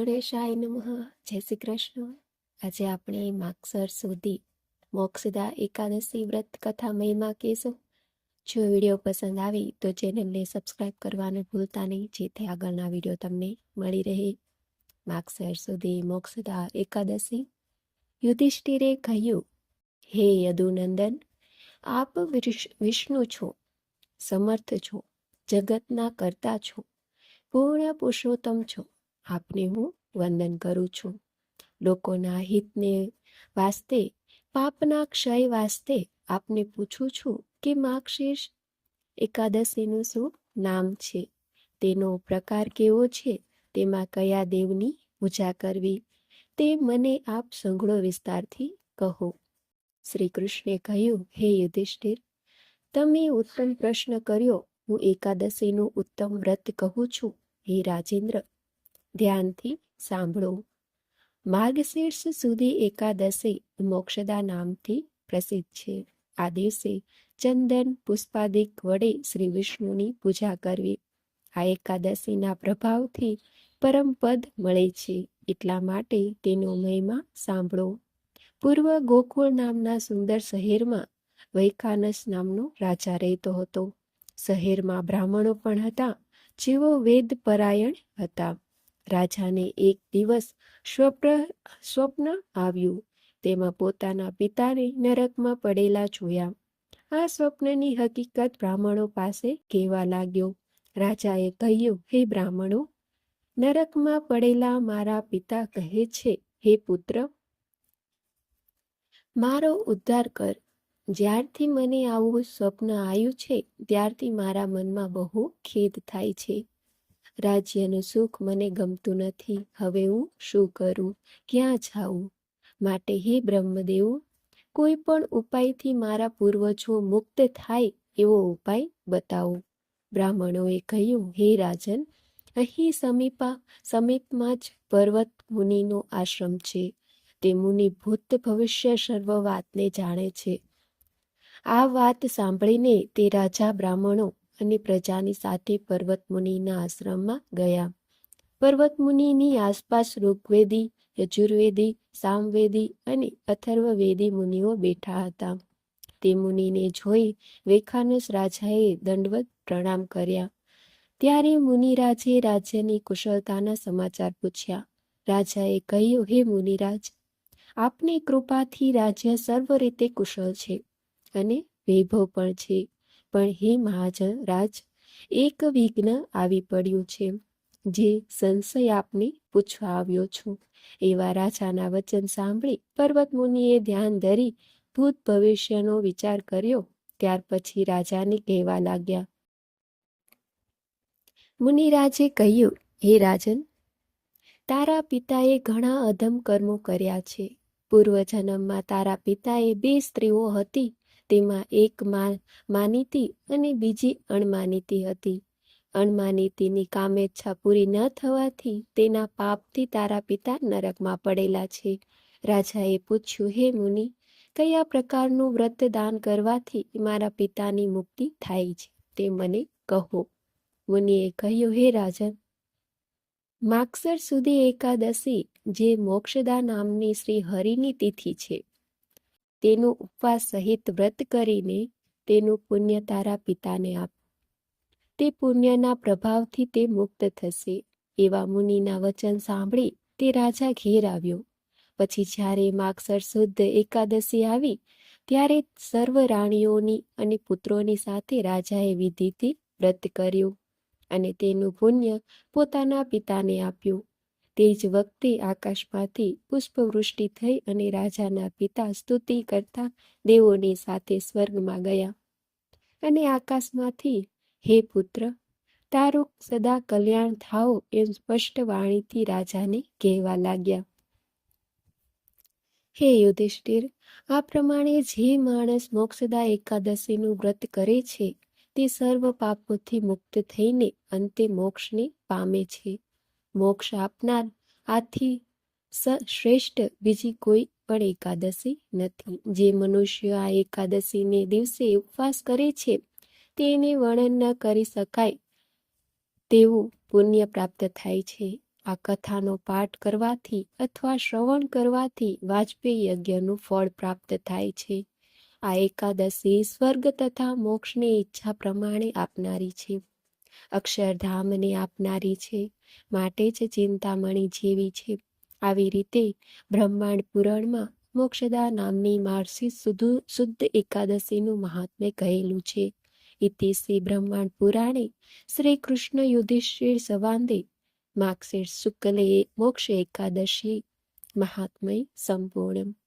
ગણેશાય નમઃ. જય શ્રી કૃષ્ણ. આજે આપણે માગસર સુધી મોક્ષદા એકાદશી વ્રત કથા મહિમા કહેશું. જો વીડિયો પસંદ આવી તો ચેનલને સબસ્ક્રાઈબ કરવાનું ભૂલતા નહીં, જેથી આગળના વીડિયો તમને મળી રહે. માગસર સુધી મોક્ષદા એકાદશી. યુધિષ્ઠિરે કહ્યું, હે યદુનંદન, આપ વિષ્ણુ છો, સમર્થ છો, જગતના કરતા છો, પૂર્ણ પુરુષોત્તમ છો. આપને હું વંદન કરું છું. લોકોના હિતને વાસ્તે, પાપના ક્ષય વાસ્તે આપને પૂછું છું કે માક્ષીષ એકાદશીનું શું નામ છે? તેનો પ્રકાર કેવો છે? તેમાં કયા દેવની પૂજા કરવી? તે મને આપ સંઘળો વિસ્તારથી કહો. શ્રી કૃષ્ણે કહ્યું, હે યુધિષ્ઠિર, તમે ઉત્તમ પ્રશ્ન કર્યો. હું એકાદશીનું ઉત્તમ વ્રત કહું છું. હે રાજેન્દ્ર ધ્યાનથી સાંભળો. માર્ગશીર્ષ સુધી એકાદશી મોક્ષદા નામથી પ્રસિદ્ધ છે. આ દિવસે ચંદન પુષ્પાદિક વડે શ્રી વિષ્ણુની પૂજા કરવી. આ એકાદશીના પ્રભાવથી પરમપદ મળે છે. એટલા માટે તેનો મહિમા સાંભળો. પૂર્વ ગોકુળ નામના સુંદર શહેરમાં વૈખાનસ નામનો રાજા રહેતો હતો. શહેરમાં બ્રાહ્મણો પણ હતા. જેઓ વેદ પરાયણ હતા. રાજાને એક દિવસ સ્વપ્ન સ્વપ્ન આવ્યું. તેમાં પોતાના પિતાને નરકમાં પડેલા જોયા. આ સ્વપ્નની હકીકત બ્રાહ્મણો પાસે કહેવા લાગ્યો. રાજાએ કહ્યું, હે બ્રાહ્મણો, નરકમાં પડેલા મારા પિતા કહે છે, હે પુત્ર, મારો ઉદ્ધાર કર. જ્યારથી મને આવું સ્વપ્ન આવ્યું છે, ત્યારથી મારા મનમાં બહુ ખેદ થાય છે. રાજ્યનું સુખ મને ગમતું નથી. હવે હું શું કરું? ક્યાં જાઉં? માટે હે બ્રહ્મદેવ, કોઈ પણ ઉપાયથી મારા પૂર્વજો મુક્ત થાય એવો ઉપાય બતાવો. બ્રાહ્મણોએ કહ્યું, હે રાજન, અહીં સમીપા, સમીપમાં જ પર્વત મુનિનો આશ્રમ છે. તે મુનિ ભૂત ભવિષ્ય સર્વ વાતને જાણે છે. આ વાત સાંભળીને તે રાજા બ્રાહ્મણો અને પ્રજાની સાથે પર્વત મુનિના આશ્રમમાં ગયા. પર્વત મુનિની આસપાસ ઋગ્વેદી, યજુર્વેદી, સામવેદી અને અથર્વવેદી મુનિઓ બેઠા હતા. તે મુનિને જોઈ વેખાનસ રાજાએ દંડવત પ્રણામ કર્યા. ત્યારે મુનિરાજે રાજ્યની કુશળતાના સમાચાર પૂછ્યા. રાજાએ કહ્યું, હે મુનિરાજ, આપની કૃપાથી રાજ્ય સર્વ રીતે કુશળ છે અને વૈભવ પણ છે. પણ હે મહાજન રાજ એક વિઘ્ન આવી પડ્યું છે, જે સંશય આપને પૂછવા આવ્યો છું. એવા રાજાના વચન સાંભળી પર્વત મુનિએ ધ્યાન ધરી ભૂત ભવિષ્યનો વિચાર કર્યો. ત્યાર પછી રાજાને કહેવા લાગ્યા, મુનિરાજે કહ્યું, હે રાજન, તારા પિતાએ ઘણા અધમ કર્મો કર્યા છે. પૂર્વજન્મમાં તારા પિતાએ બે સ્ત્રીઓ હતી. તેમાં એક માનીતી અને બીજી અણમાનીતી હતી. અણમાનીતીની કામેચ્છા પૂરી ન થવાથી તેના પાપથી તારા પિતા નરકમાં પડેલા છે. રાજાએ પૂછ્યું, હે મુનિ, કયા પ્રકારનું વ્રત દાન કરવાથી મારા પિતાની મુક્તિ થાય છે તે મને કહો. મુનિએ કહ્યું, હે રાજન, માગસર સુધી એકાદશી જે મોક્ષદા નામની શ્રી હરિની તિથિ છે તેનું ઉપવાસ સહિત વ્રત કરીને તેનું પુણ્ય તારા પિતાને આપ. તે પુણ્યના પ્રભાવથી તે મુક્ત થશે. એવા મુનિના વચન સાંભળી તે રાજા ઘેર આવ્યો. પછી જ્યારે માગસર શુદ્ધ એકાદશી આવી, ત્યારે સર્વ રાણીઓની અને પુત્રોની સાથે રાજાએ વિધિથી વ્રત કર્યું અને તેનું પુણ્ય પોતાના પિતાને આપ્યું. તે જ વખતે આકાશમાંથી પુષ્પવૃષ્ટિ થઈ અને રાજાના પિતા સ્તુતિ કરતા દેવોની સાથે સ્વર્ગમાં ગયા. અને આકાશમાંથી, હે પુત્ર, તારું સદા કલ્યાણ થાઓ એમ સ્પષ્ટ વાણીથી રાજાને કહેવા લાગ્યા. હે યુધિષ્ઠિર, આ પ્રમાણે જે માણસ મોક્ષદા એકાદશીનું વ્રત કરે છે, તે સર્વ પાપોથી મુક્ત થઈને અંતે મોક્ષને પામે છે. મોક્ષ આપનાર. આથી શ્રેષ્ઠ બીજી કોઈ પણ એકાદશી નથી. જે મનુષ્ય આ એકાદશીને દિવસે ઉપવાસ કરે છે, તેને વર્ણન ન કરી શકાય તેવું પુણ્ય પ્રાપ્ત થાય છે. આ કથાનો પાઠ કરવાથી અથવા શ્રવણ કરવાથી વાજપેયી યજ્ઞનું ફળ પ્રાપ્ત થાય છે. આ એકાદશી સ્વર્ગ તથા મોક્ષની ઈચ્છા પ્રમાણે આપનારી છે. અક્ષરધામને આપનારી છે, માટે જ ચિંતામણી જેવી છે. આવી રીતે બ્રહ્માંડ પુરાણમાં મોક્ષદા નામની માર્સી સુધુ, શુદ્ધ એકાદશીનું મહાત્મ્ય કહેલું છે. ઇતિ શ્રી બ્રહ્માંડ પુરાણે શ્રી કૃષ્ણ યુધિષ્ઠિર સંવાદે માક્ષીર શુક્લે મોક્ષ એકાદશી મહાત્મય સંપૂર્ણ